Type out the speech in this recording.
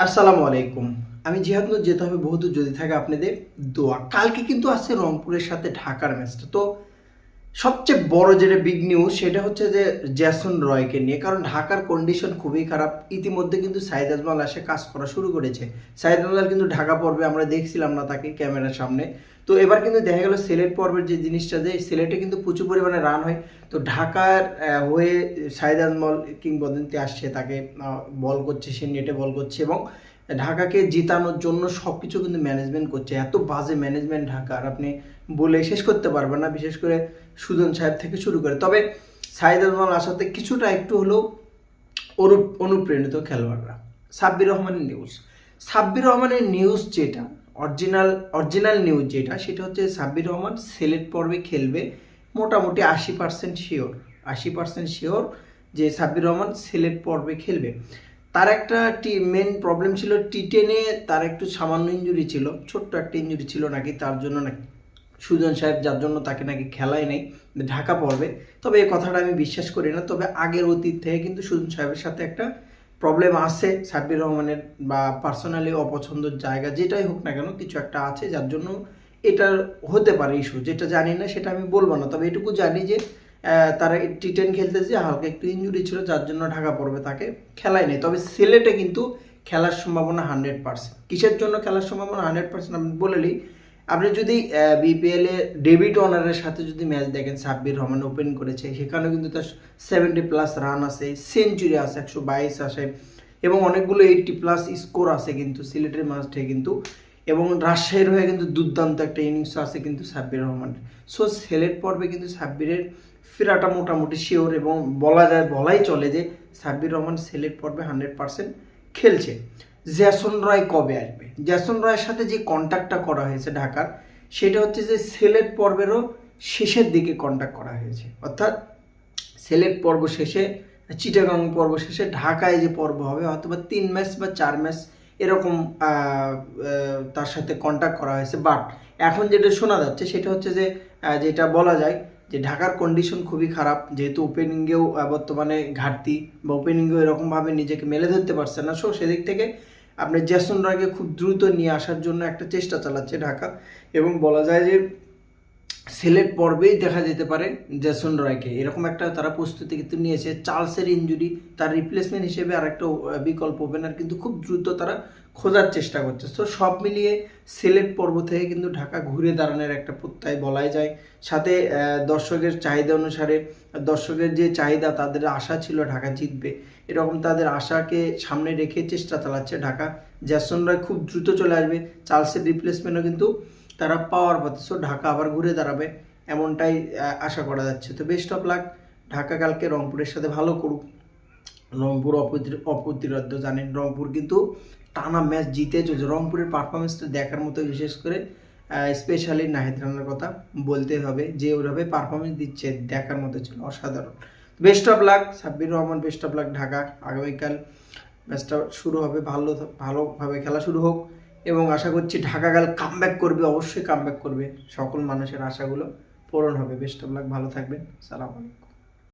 আসসালামু আলাইকুম। আমি জিহাদ যেতে হবে বহুত যদি থাকে আপনাদের দোয়া। কালকে কিন্তু আসছে রংপুরের সাথে ঢাকার ম্যাচটা। তো সবচেয়ে বড় যেটা বিগ নিউজ সেটা হচ্ছে যে জ্যাসন রয়কে নিয়ে। কারণ ঢাকার কন্ডিশন খুবই খারাপ। ইতিমধ্যে কিন্তু সাইদ আজমাল আসে কাজ করা শুরু করেছে। সাইদ আজমাল কিন্তু ঢাকা পর্বে আমরা দেখছিলাম না তাকে ক্যামেরার সামনে। তো এবার কিন্তু দেখা গেল সিলেট পর্বের যে জিনিসটা যে সিলেটে কিন্তু প্রচুর পরিমাণে রান হয়। তো ঢাকার হয়ে সাইদ আজমল কিংবদন্তি আসছে, তাকে বল করছে, সে নেটে বল করছে এবং ঢাকাকে জিতানোর জন্য সব কিছু কিন্তু ম্যানেজমেন্ট করছে। এত বাজে ম্যানেজমেন্ট ঢাকার আপনি বলে শেষ করতে পারবেন না, বিশেষ করে সুজন সাহেব থেকে শুরু করে। তবে সাইদ আজমল আসাতে কিছুটা একটু হলেও অনু অনুপ্রেরিত খেলোয়াড়রা। সাব্বির রহমানের নিউজ সাব্বির রহমানের নিউজ যেটা অরিজিনাল অরিজিনাল নিউজ যেটা, সেটা হচ্ছে সাব্বির রহমান সিলেট পর্বে খেলবে, মোটামুটি আশি পার্সেন্ট শিওর আশি পার্সেন্ট শিওর যে সাব্বির রহমান সিলেট পর্বে খেলবে। তার একটা টি মেন প্রবলেম ছিল টি টেনে তার একটু সামান্য ইঞ্জুরি ছিল, ছোট্ট একটা ইঞ্জুরি ছিল নাকি, তার জন্য নাকি, সুজন সাহেব যার জন্য তাকে নাকি খেলায় নেই ঢাকা পড়বে তবে এই কথাটা আমি বিশ্বাস করি না, তবে আগের অতীত থেকে কিন্তু সুজন সাহেবের সাথে একটা প্রবলেম আছে সাব্বির রহমানের বা পার্সোনালি অপছন্দের জায়গা যেটাই হোক না কেন কিছু একটা আছে, যার জন্য এটা হতে পারে ইস্যু যেটা জানি না সেটা আমি বলব না, তবে এটুকু জানি যে তারা টি টেন খেলতে যে হালকা একটু ইঞ্জুরি ছিল, যার জন্য ঢাকা পড়বে তাকে খেলায় নেই। তবে সিলেটে কিন্তু খেলার সম্ভাবনা হান্ড্রেড পার্সেন্ট কিসের জন্য খেলার সম্ভাবনা হান্ড্রেড পার্সেন্ট আমি বলে নিই। আপনি যদি বিপিএল এ ডেভিড অনারের সাথে যদি ম্যাচ দেখেন সাব্বির রহমান ওপেন করেছে, সেখানেও কিন্তু তার সেভেন্টি প্লাস রান আছে সেঞ্চুরি আছে, একশো বাইশ আসে এবং অনেকগুলো এইটটি প্লাস স্কোর আছে কিন্তু, সিলেটের মাঝে কিন্তু, এবং রাজশাহীর হয়ে কিন্তু দুর্দান্ত একটা ইনিংস আছে কিন্তু সাব্বির রহমানের সো সিলেট পর্বে কিন্তু সাব্বিরের ফেরাটা মোটামুটি শিওর এবং বলা যায়, বলাই চলে যে সাব্বির রহমান সিলেট পর্বে হান্ড্রেড পার্সেন্ট খেলছে। জ্যাসন রয় কবে আসবে? জ্যাসন রয়ের সাথে যে কন্ট্যাক্টটা করা হয়েছে ঢাকার, সেটা হচ্ছে যে সেলেট পর্বেরও শেষের দিকে কন্ট্যাক্ট করা হয়েছে। অর্থাৎ সিলেট পর্ব শেষে, চিটাগাং পর্ব শেষে ঢাকায় যে পর্ব হবে হয়তো বা তিন ম্যাচ বা চার ম্যাচ এরকম তার সাথে কন্ট্যাক্ট করা হয়েছে। বাট এখন যেটা শোনা যাচ্ছে, সেটা হচ্ছে যে যেটা বলা যায় যে ঢাকার কন্ডিশন খুবই খারাপ। যেহেতু ওপেনিংয়েও বর্তমানে ঘাটতি বা ওপেনিংয়েও এরকমভাবে নিজেকে মেলে ধরতে পারছে না। সো সেদিক থেকে আপনি জ্যাসন রয়কে খুব দ্রুত নিয়ে আসার জন্য একটা চেষ্টা চালাচ্ছে ঢাকা এবং বলা যায় যে সিলেট পর্বেই দেখা যেতে পারে জ্যাসন রয়কে। এরকম একটা তারা প্রস্তুতি কিন্তু নিয়েছে। চার্লসের ইঞ্জুরি তার রিপ্লেসমেন্ট হিসেবে আর একটা বিকল্প ওপেনার কিন্তু খুব দ্রুত তারা খোঁজার চেষ্টা করছে। তো সব মিলিয়ে সিলেট পর্ব থেকে কিন্তু ঢাকা ঘুরে দাঁড়ানোর একটা প্রত্যয় বলাই যায়। সাথে দর্শকের চাহিদা অনুসারে, দর্শকের যে চাহিদা, তাদের আশা ছিল ঢাকা জিতবে। এরকম তাদের আশাকে সামনে রেখে চেষ্টা চালাচ্ছে ঢাকা। জ্যাসন রয় খুব দ্রুত চলে আসবে। চার্লসের রিপ্লেসমেন্টও কিন্তু তারা পাওয়ার পথে সো ঢাকা আবার ঘুরে দাঁড়াবে, এমনটাই আশা করা যাচ্ছে। তো বেস্ট অফ লাক ঢাকা কালকে রংপুরের সাথে ভালো করুক। রংপুর অপ্রতি- অপ্রতিরোধ্য জানেন রংপুর, কিন্তু টানা ম্যাচ জিতে চলছে। রংপুরের পারফরমেন্সটা দেখার মতো বিশেষ করে স্পেশালি নাহিদ রানার কথা বলতে হবে, যে ওইভাবে পারফরমেন্স দিচ্ছে, দেখার মতো ছিল অসাধারণ। Best of luck Sabbir Rahman best of luck Dhaka. আগামীকাল ম্যাচটা শুরু হবে, ভালো, ভালোভাবে খেলা শুরু হোক। এবং আশা করছি ঢাকা কাল কামব্যাক করবে, অবশ্যই কামব্যাক করবে। সকল মানুষের আশাগুলো পূরণ হবে। বেস্ট অফ লাক ভালো থাকবেন। সালাম আলাইকুম।